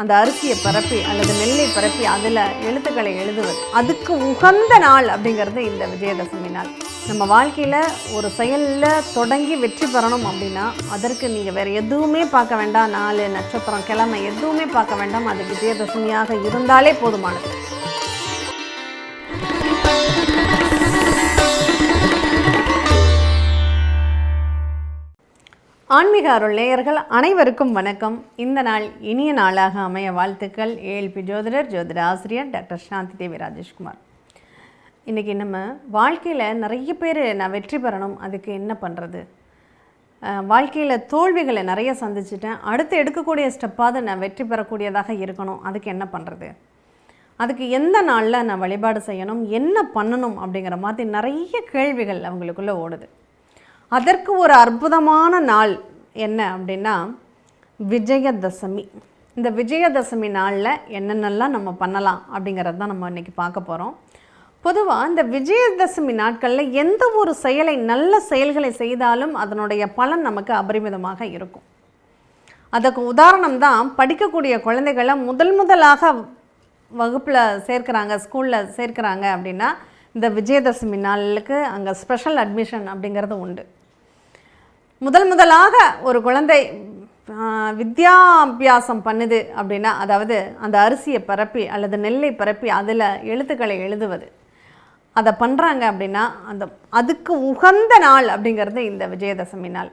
அந்த அரிசியை பரப்பி அல்லது நெல்லை பரப்பி அதில் எழுத்துக்களை எழுதுவது. அதுக்கு உகந்த நாள் அப்படிங்கிறது இந்த விஜயதசமி நாள். நம்ம வாழ்க்கையில் ஒரு செயலில் தொடங்கி வெற்றி பெறணும் அப்படின்னா அதற்கு நீங்கள் வேறு எதுவுமே பார்க்க வேண்டாம். நாலு நட்சத்திரம் கிழமை எதுவுமே பார்க்க வேண்டாம். அது விஜயதசமியாக இருந்தாலே போதுமானது. ஆன்மீக அருள் நேயர்கள் அனைவருக்கும் வணக்கம். இந்த நாள் இனிய நாளாக அமைய வாழ்த்துக்கள். ஏஎல்பி ஜோதிடர் ஜோதிட ஆசிரியர் டாக்டர் சாந்தி தேவி ராஜேஷ்குமார். இன்றைக்கி நம்ம வாழ்க்கையில் நிறைய பேர் நான் வெற்றி பெறணும் அதுக்கு என்ன பண்ணுறது வாழ்க்கையில் தோல்விகளை நிறைய சந்திச்சிட்டேன். அடுத்து எடுக்கக்கூடிய ஸ்டெப்பாவது நான் வெற்றி பெறக்கூடியதாக இருக்கணும். அதுக்கு என்ன பண்ணுறது அதுக்கு எந்த நாளில் நான் வழிபாடு செய்யணும்? என்ன பண்ணணும்? அப்படிங்கிற மாதிரி நிறைய கேள்விகள் அவங்களுக்குள்ளே ஓடுது. அதற்கு ஒரு அற்புதமான நாள் என்ன அப்படின்னா விஜயதசமி. இந்த விஜயதசமி நாளில் என்னென்னலாம் நம்ம பண்ணலாம் அப்படிங்கிறது தான் நம்ம இன்றைக்கி பார்க்க போகிறோம் பொதுவாக இந்த விஜயதசமி நாட்களில் எந்த ஒரு செயலை நல்ல செயல்களை செய்தாலும் அதனுடைய பலன் நமக்கு அபரிமிதமாக இருக்கும். அதுக்கு உதாரணம் தான் படிக்கக்கூடிய குழந்தைகளை முதல் முதலாக வகுப்பில் சேர்க்குறாங்க ஸ்கூலில் சேர்க்குறாங்க அப்படின்னா இந்த விஜயதசமி நாளுக்கு அங்கே ஸ்பெஷல் அட்மிஷன் அப்படிங்கிறது உண்டு. முதல் முதலாக ஒரு குழந்தை வித்யாபியாசம் பண்ணுது அப்படின்னா அதாவது அந்த அரிசியை பரப்பி அல்லது நெல்லை பரப்பி அதில் எழுத்துக்களை எழுதுவது. அதை பண்ணுறாங்க அப்படின்னா அந்த அதுக்கு உகந்த நாள் அப்படிங்கிறது இந்த விஜயதசமி நாள்.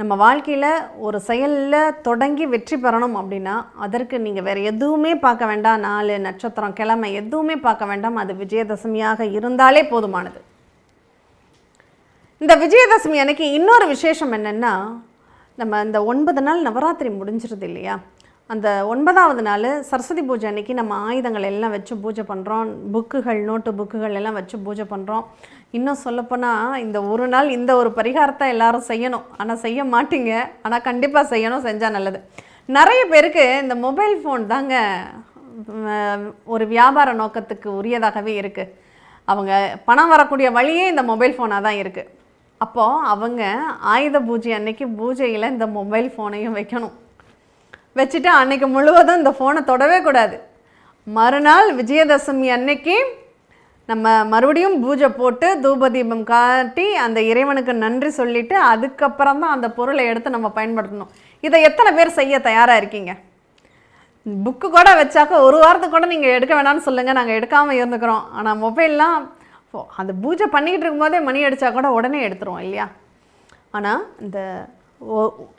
நம்ம வாழ்க்கையில் ஒரு செயலில் தொடங்கி வெற்றி பெறணும் அப்படின்னா அதற்கு நீங்கள் வேறு எதுவுமே பார்க்க வேண்டாம். நாலு நட்சத்திரம் கிழமை எதுவுமே பார்க்க வேண்டாம். அது விஜயதசமியாக இருந்தாலே போதுமானது. இந்த விஜயதசமி அன்னைக்கு இன்னொரு விசேஷம் என்னென்னா நம்ம இந்த ஒன்பது நாள் நவராத்திரி முடிஞ்சிருது இல்லையா? அந்த ஒன்பதாவது நாள் சரஸ்வதி பூஜை அன்னைக்கு நம்ம ஆயுதங்கள் எல்லாம் வச்சு பூஜை பண்ணுறோம் புக்குகள் நோட்டு புக்குகள் எல்லாம் வச்சு பூஜை பண்ணுறோம் இன்னும் சொல்லப்போனால் இந்த ஒரு நாள் இந்த ஒரு பரிகாரத்தை எல்லாரும் செய்யணும். ஆனால் செய்ய மாட்டீங்க. ஆனால் கண்டிப்பாக செய்யணும் செஞ்சால் நல்லது. நிறைய பேருக்கு இந்த மொபைல் ஃபோன் தாங்க ஒரு வியாபார நோக்கத்துக்கு உரியதாகவே இருக்குது அவங்க பணம் வரக்கூடிய வழியே இந்த மொபைல் ஃபோனாக தான் இருக்குது அப்போது அவங்க ஆயுத பூஜை அன்னைக்கு பூஜையில் இந்த மொபைல் ஃபோனையும் வைக்கணும். வச்சுட்டு அன்னைக்கு முழுவதும் இந்த ஃபோனை தொடவே கூடாது. மறுநாள் விஜயதசமி அன்னைக்கு நம்ம மறுபடியும் பூஜை போட்டு தூப தீபம் காட்டி அந்த இறைவனுக்கு நன்றி சொல்லிவிட்டு அதுக்கப்புறம் தான் அந்த பொருளை எடுத்து நம்ம பயன்படுத்தணும். இதை எத்தனை பேர் செய்ய தயாராக இருக்கீங்க? புக்கு கூட வச்சாக்க ஒரு வாரத்துக்கு கூட நீங்கள் எடுக்க வேணாம்னு சொல்லுங்கள் நாங்கள் எடுக்காமல் இருந்துக்கிறோம். ஆனால் மொபைல்லாம் ஸோ அந்த பூஜை பண்ணிக்கிட்டு இருக்கும்போதே மணி அடித்தா கூட உடனே எடுத்துருவோம் இல்லையா? ஆனால் இந்த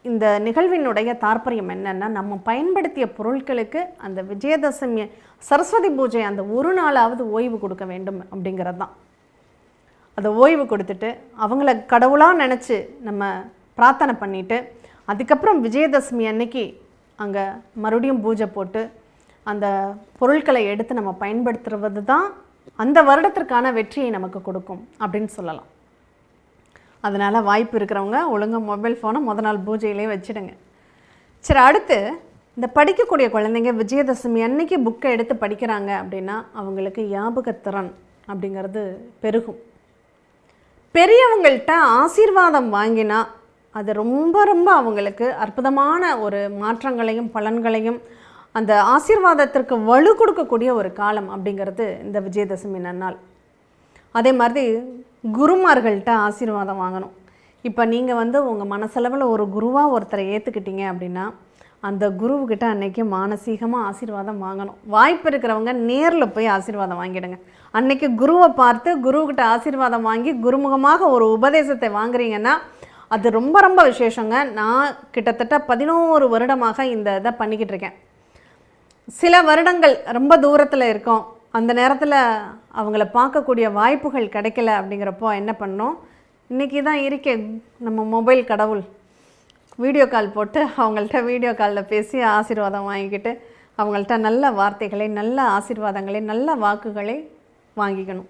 இந்த நிகழ்வினுடைய தாற்பயம் என்னென்னா நம்ம பயன்படுத்திய பொருட்களுக்கு அந்த விஜயதசமி சரஸ்வதி பூஜை அந்த ஒரு நாளாவது ஓய்வு கொடுக்க வேண்டும் அப்படிங்கிறது தான் அதை ஓய்வு கொடுத்துட்டு அவங்கள கடவுளாக நினச்சி நம்ம பிரார்த்தனை பண்ணிவிட்டு அதுக்கப்புறம் விஜயதசமி அன்னைக்கு அங்கே மறுபடியும் பூஜை போட்டு அந்த பொருட்களை எடுத்து நம்ம பயன்படுத்துறது தான் அந்த வருடத்திற்கான வெற்றியை நமக்கு கொடுக்கும் அப்படின்னு சொல்லலாம். அதனால் வாய்ப்பு இருக்கிறவங்க ஒழுங்கா மொபைல் ஃபோனை முத நாள் பூஜையிலே வச்சுடுங்க. சரி அடுத்து இந்த படிக்கக்கூடிய குழந்தைங்க விஜயதசமி அன்னைக்கு புக்கை எடுத்து படிக்கிறாங்க அப்படின்னா அவங்களுக்கு ஞாபகத்திறன் அப்படிங்கிறது பெருகும். பெரியவங்கள்ட்ட ஆசீர்வாதம் வாங்கினா அது ரொம்ப ரொம்ப அவங்களுக்கு அற்புதமான ஒரு மாற்றங்களையும் பலன்களையும் அந்த ஆசீர்வாதத்திற்கு வலு கொடுக்கக்கூடிய ஒரு காலம் அப்படிங்கிறது இந்த விஜயதசமி நன்னாள். அதே மாதிரி குருமார்கள்ட்ட ஆசீர்வாதம் வாங்கணும். இப்போ நீங்கள் வந்து உங்கள் மனசளவில் ஒரு குருவாக ஒருத்தரை ஏற்றுக்கிட்டீங்க அப்படின்னா அந்த குருவுக்கிட்ட அன்னைக்கு மானசீகமாக ஆசீர்வாதம் வாங்கணும். வாய்ப்பு இருக்கிறவங்க நேரில் போய் ஆசீர்வாதம் வாங்கிடுங்க. அன்னைக்கு குருவை பார்த்து குருவுக்கிட்ட ஆசீர்வாதம் வாங்கி குருமுகமாக ஒரு உபதேசத்தை வாங்குறீங்கன்னா அது ரொம்ப ரொம்ப விசேஷங்க. நான் கிட்டத்தட்ட பதினோரு வருடமாக இந்த இதை பண்ணிக்கிட்டு இருக்கேன். சில வருடங்கள் ரொம்ப தூரத்தில் இருக்கோம். அந்த நேரத்தில் அவங்கள பார்க்கக்கூடிய வாய்ப்புகள் கிடைக்கல அப்படிங்கிறப்போ என்ன பண்ணோம்? இன்றைக்கி தான் இருக்கே நம்ம மொபைல் கடவுள். வீடியோ கால் போட்டு அவங்கள்ட்ட வீடியோ காலில் பேசி ஆசீர்வாதம் வாங்கிக்கிட்டு அவங்கள்ட்ட நல்ல வார்த்தைகளை நல்ல ஆசீர்வாதங்களை நல்ல வாக்குகளை வாங்கிக்கணும்.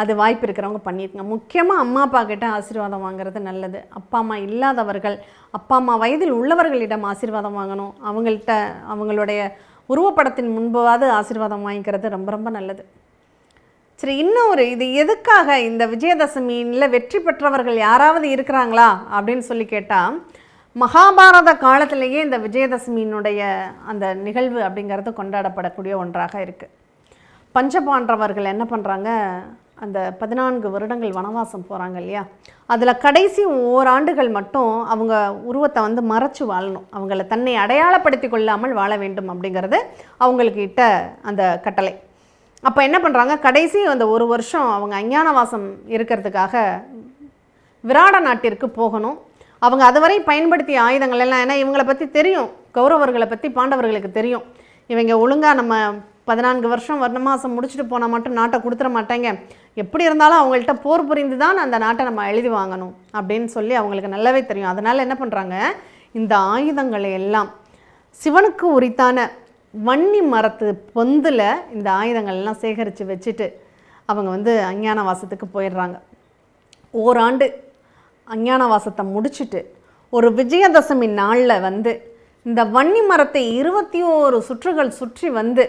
அது வாய்ப்பு இருக்கிறவங்க பண்ணியிருக்கங்க. முக்கியமாக அம்மா அப்பா கிட்ட ஆசீர்வாதம் வாங்குறது நல்லது. அப்பா அம்மா இல்லாதவர்கள் அப்பா அம்மா வயதில் உள்ளவர்களிடம் ஆசீர்வாதம் வாங்கணும். அவங்கள்ட்ட அவங்களுடைய உருவப்படத்தின் முன்பாவது ஆசீர்வாதம் வாங்கிக்கிறது ரொம்ப ரொம்ப நல்லது. சரி இன்னும் ஒரு இது எதுக்காக இந்த விஜயதசமியில் வெற்றி பெற்றவர்கள் யாராவது இருக்கிறாங்களா அப்படின்னு சொல்லி கேட்டால் மகாபாரத காலத்திலேயே இந்த விஜயதசமியினுடைய அந்த நிகழ்வு அப்படிங்கிறது கொண்டாடப்படக்கூடிய ஒன்றாக இருக்குது பஞ்சபாண்டவர்கள் என்ன பண்ணுறாங்க அந்த பதினான்கு வருடங்கள் வனவாசம் போகிறாங்க இல்லையா? அதில் கடைசி ஓராண்டுகள் மட்டும் அவங்க உருவத்தை வந்து மறைச்சு வாழணும். அவங்கள தன்னை அடையாளப்படுத்தி கொள்ளாமல் வாழ வேண்டும் அப்படிங்கிறது அவங்களுக்கு இட்ட அந்த கட்டளை. அப்போ என்ன பண்ணுறாங்க கடைசி அந்த ஒரு வருஷம் அவங்க அஞ்ஞானவாசம் இருக்கிறதுக்காக விராட நாட்டிற்கு போகணும். அவங்க அதுவரை பயன்படுத்திய ஆயுதங்கள் எல்லாம் ஏன்னா இவங்களை பற்றி தெரியும். கௌரவர்களை பற்றி பாண்டவர்களுக்கு தெரியும். இவங்க ஒழுங்காக நம்ம பதினான்கு வருஷம் வர்ணமாசம் முடிச்சுட்டு போனால் மட்டும் நாட்டை கொடுத்துட மாட்டேங்க. எப்படி இருந்தாலும் அவங்கள்ட்ட போர் புரிந்து தான் அந்த நாட்டை நம்ம எழுதி வாங்கணும் அப்படின்னு சொல்லி அவங்களுக்கு நல்லாவே தெரியும். அதனால் என்ன பண்ணுறாங்க இந்த ஆயுதங்களை எல்லாம் சிவனுக்கு உரித்தான வன்னி மரத்து பொந்தில் இந்த ஆயுதங்கள் எல்லாம் சேகரித்து வச்சுட்டு அவங்க வந்து அஞ்ஞான வாசத்துக்கு போயிடுறாங்க. ஓராண்டு அஞ்ஞானவாசத்தை முடிச்சுட்டு ஒரு விஜயதசமி நாளில் வந்து இந்த வன்னி மரத்தை இருபத்தி ஓரு சுற்றுகள் சுற்றி வந்து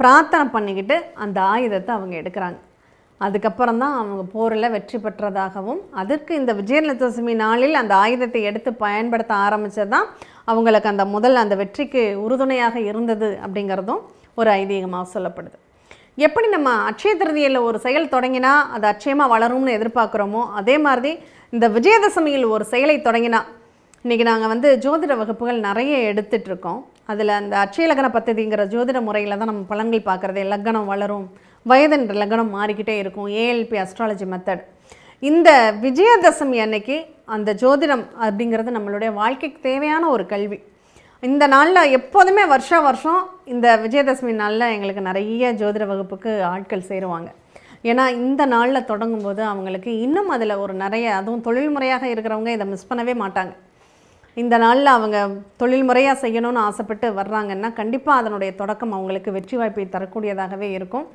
பிரார்த்தனை பண்ணிக்கிட்டு அந்த ஆயுதத்தை அவங்க எடுக்கிறாங்க. அதுக்கப்புறம் தான் அவங்க போரில் வெற்றி பெற்றதாகவும் அதற்கு இந்த விஜயலட்சுமி நாளில் அந்த ஆயுதத்தை எடுத்து பயன்படுத்த ஆரம்பித்தது தான் அவங்களுக்கு அந்த முதல் அந்த வெற்றிக்கு உறுதுணையாக இருந்தது அப்படிங்கிறதும் ஒரு ஐதீகமாக சொல்லப்படுது. எப்படி நம்ம அட்சய திருதியில் ஒரு செயல் தொடங்கினா அது அட்சயமாக வளரும்னு எதிர்பார்க்குறோமோ அதே மாதிரி இந்த விஜயதசமியில் ஒரு செயலை தொடங்கினா இன்றைக்கி நாங்கள் வந்து ஜோதிட வகுப்புகள் நிறைய எடுத்துகிட்ருக்கோம் அதில் அந்த அட்சய லக்ன பத்ததிங்கிற ஜோதிட முறையில் தான் நம்ம பலன்கள் பார்க்குறது. லக்னம் வளரும். வயதுன்ற லக்னம் மாறிக்கிட்டே இருக்கும். ஏஎல்பி அஸ்ட்ராலஜி மெத்தட் இந்த விஜயதசமி அன்னைக்கு அந்த ஜோதிடம் அப்படிங்கிறது நம்மளுடைய வாழ்க்கைக்கு தேவையான ஒரு கல்வி. இந்த நாளில் எப்போதுமே வருஷா வருஷம் இந்த விஜயதசமி நாளில் எங்களுக்கு நிறைய ஜோதிட வகுப்புக்கு ஆட்கள் சேருவாங்க. ஏன்னா இந்த நாளில் தொடங்கும்போது அவங்களுக்கு இன்னும் அதில் ஒரு நிறைய அதுவும் தொழில் முறையாக இருக்கிறவங்க இதை மிஸ் பண்ணவே மாட்டாங்க. இந்த நாளில் அவங்க தொழில் முறையாக செய்யணும்னு ஆசைப்பட்டு வர்றாங்கன்னா கண்டிப்பாக அதனுடைய தொடக்கம் அவங்களுக்கு வெற்றி வாய்ப்பை தரக்கூடியதாகவே இருக்கும்.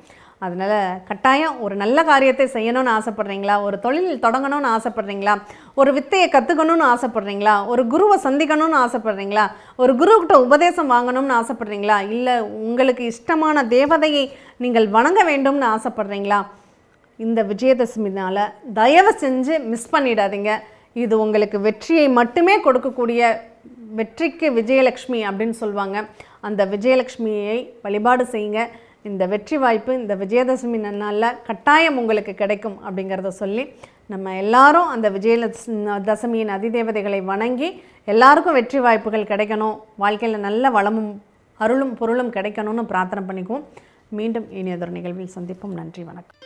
அதனால் கட்டாயம் ஒரு நல்ல காரியத்தை செய்யணும்னு ஆசைப்பட்றீங்களா? ஒரு தொழில் தொடங்கணும்னு ஆசைப்பட்றீங்களா? ஒரு வித்தையை கற்றுக்கணும்னு ஆசைப்பட்றீங்களா? ஒரு குருவை சந்திக்கணும்னு ஆசைப்பட்றீங்களா? ஒரு குருக்கிட்ட உபதேசம் வாங்கணும்னு ஆசைப்பட்றீங்களா? இல்லை உங்களுக்கு இஷ்டமான தேவதையை நீங்கள் வணங்க வேண்டும்னு ஆசைப்பட்றீங்களா? இந்த விஜயதசமினால் தயவு செஞ்சு மிஸ் பண்ணிடாதீங்க. இது உங்களுக்கு வெற்றியை மட்டுமே கொடுக்கக்கூடிய வெற்றிக்கு விஜயலக்ஷ்மி அப்படின்னு சொல்லுவாங்க. அந்த விஜயலக்ஷ்மியை வழிபாடு செய்யுங்க. இந்த வெற்றி வாய்ப்பு இந்த விஜயதசமி நாளில் கட்டாயம் உங்களுக்கு கிடைக்கும் அப்படிங்கிறத சொல்லி நம்ம எல்லாரும் அந்த விஜயலட்சுமி தசமியின் அதிதேவதைகளை வணங்கி எல்லாருக்கும் வெற்றி வாய்ப்புகள் கிடைக்கணும். வாழ்க்கையில் நல்ல வளமும் அருளும் பொருளும் கிடைக்கணும்னு பிரார்த்தனை பண்ணிக்குவோம். மீண்டும் இனியதொரு நிகழ்வில் சந்திப்போம். நன்றி வணக்கம்.